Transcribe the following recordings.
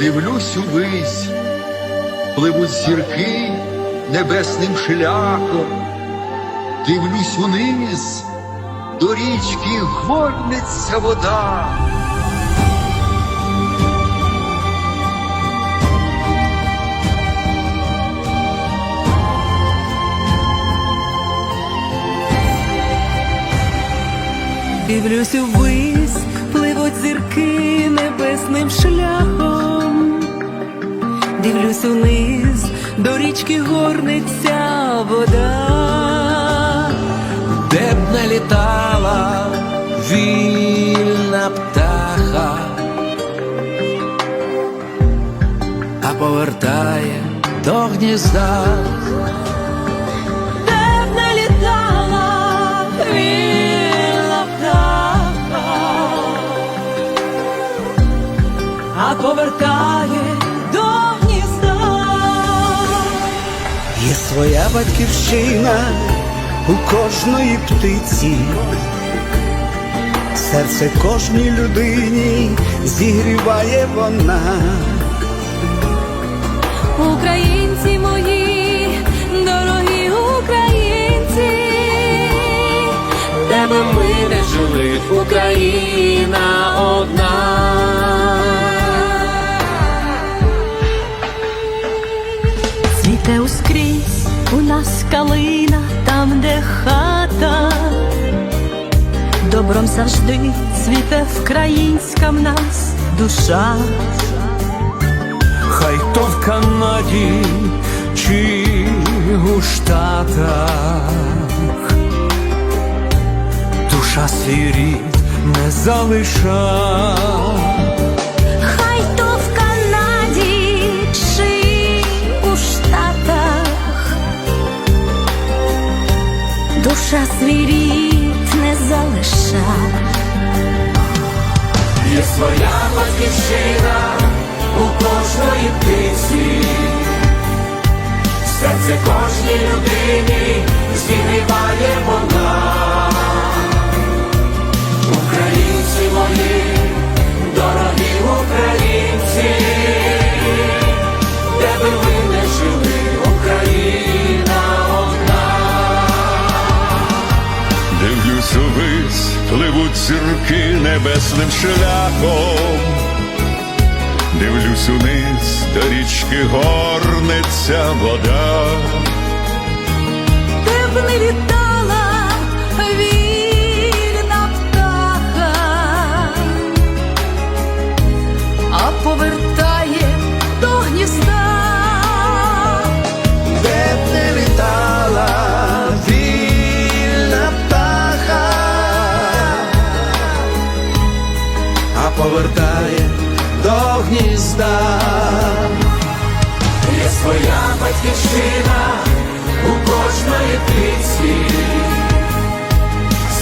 Дивлюсь увись, пливуть зірки небесним шляхом, дивлюсь униз, до річки горнеться вода. Дивлюсь увись, пливуть зірки небесним шляхом. Дивлюсь униз, до річки горниться вода. де б не літала вільна птаха, а повертає до гнізда. Своя батьківщина у кожної птиці, серце кожній людині зігріває вона. Українці мої, дорогі українці, де би ми не жили, Україна одна. Там, де хата, добром завжди цвіте вкраїнська в нас душа. Хай то в Канаді чи у Штатах, душа свій не залиша. Своя батьківщина у кожної птиці, серце кожній людині Дивлюсь вись пливуть зірки небесним шляхом. Дивлюсь униз, до річки горнеться вода. Де б не гнізда. Є своя батьківщина у кожної птиці,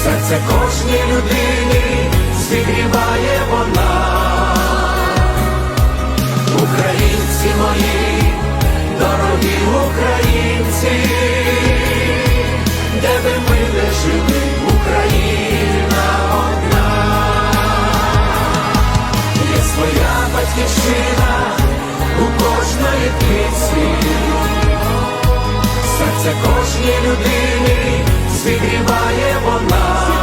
серце кожній людині зігріває вона. Серце кожній людині зігріває вона.